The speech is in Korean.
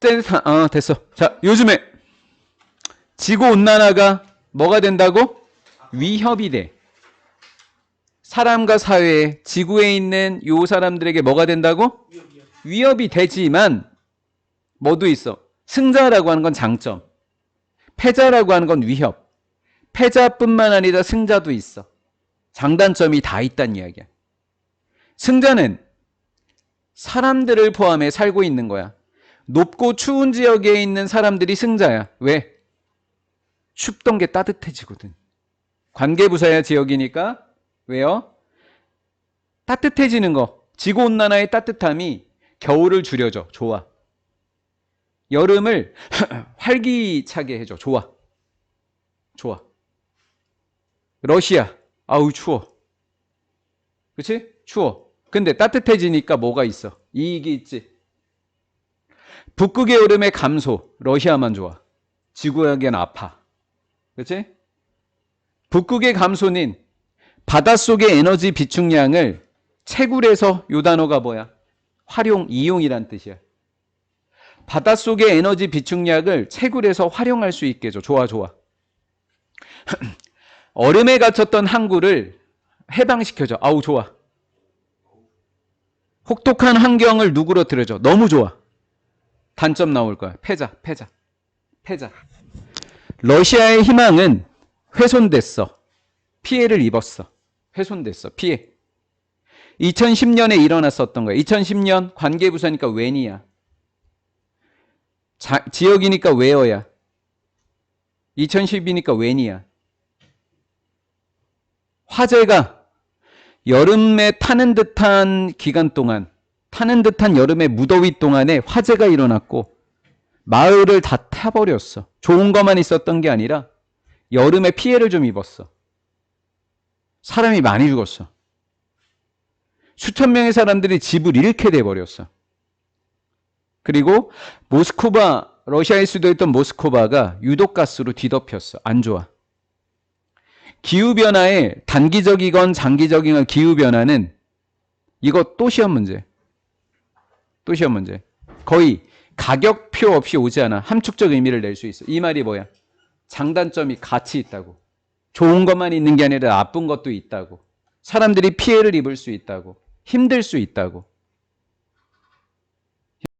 센- 어, 됐어. 자, 요즘에 지구 온난화가 뭐가 된다고? 위협이 돼. 사람과 사회에 지구에 있는 요 사람들에게 뭐가 된다고? 위협이 되지만 뭐도 있어. 승자라고 하는 건 장점. 패자라고 하는 건 위협. 패자뿐만 아니라 승자도 있어. 장단점이 다 있단 이야기야. 승자는 사람들을 포함해 살고 있는 거야. 높고 추운 지역에 있는 사람들이 승자야. 왜? 춥던 게 따뜻해지거든. 관계부사야 지역이니까 왜요? 따뜻해지는 거. 지구온난화의 따뜻함이 겨울을 줄여줘. 좋아. 여름을 활기차게 해줘. 좋아. 좋아. 러시아. 아우, 추워. 그치? 추워. 근데 따뜻해지니까 뭐가 있어? 이익이 있지. 북극의 여름의 감소. 러시아만 좋아. 지구에겐 아파. 그치? 북극의 감소는 바닷속의 에너지 비축량을 채굴해서 요 단어가 뭐야? 활용, 이용이란 뜻이야. 바닷속의 에너지 비축량을 채굴해서 활용할 수 있게 해줘. 좋아, 좋아. 얼음에 갇혔던 항구를 해방시켜줘. 아우, 좋아. 혹독한 환경을 누그러뜨려줘. 너무 좋아. 단점 나올 거야. 패자, 패자, 패자. 러시아의 희망은 훼손됐어. 피해를 입었어. 훼손됐어. 피해. 2010년에 일어났었던 거야. 2010년 관계부사니까 웬이야. 자- 지역이니까 웨어야. 2010이니까 웬이야. 화재가 여름에 타는 듯한 기간 동안, 타는 듯한 여름의 무더위 동안에 화재가 일어났고, 마을을 다 타버렸어. 좋은 것만 있었던 게 아니라, 여름에 피해를 좀 입었어. 사람이 많이 죽었어. 수천 명의 사람들이 집을 잃게 돼버렸어. 그리고 모스크바, 러시아의 수도였던 모스크바가 유독가스로 뒤덮였어. 안 좋아. 기후변화의 단기적이건 장기적이건 기후변화는 또 시험 문제. 또 시험 문제. 거의 가격표 없이 오지 않아. 함축적 의미를 낼 수 있어. 이 말이 뭐야? 장단점이 같이 있다고. 좋은 것만 있는 게 아니라 나쁜 것도 있다고. 사람들이 피해를 입을 수 있다고. 힘들 수 있다고.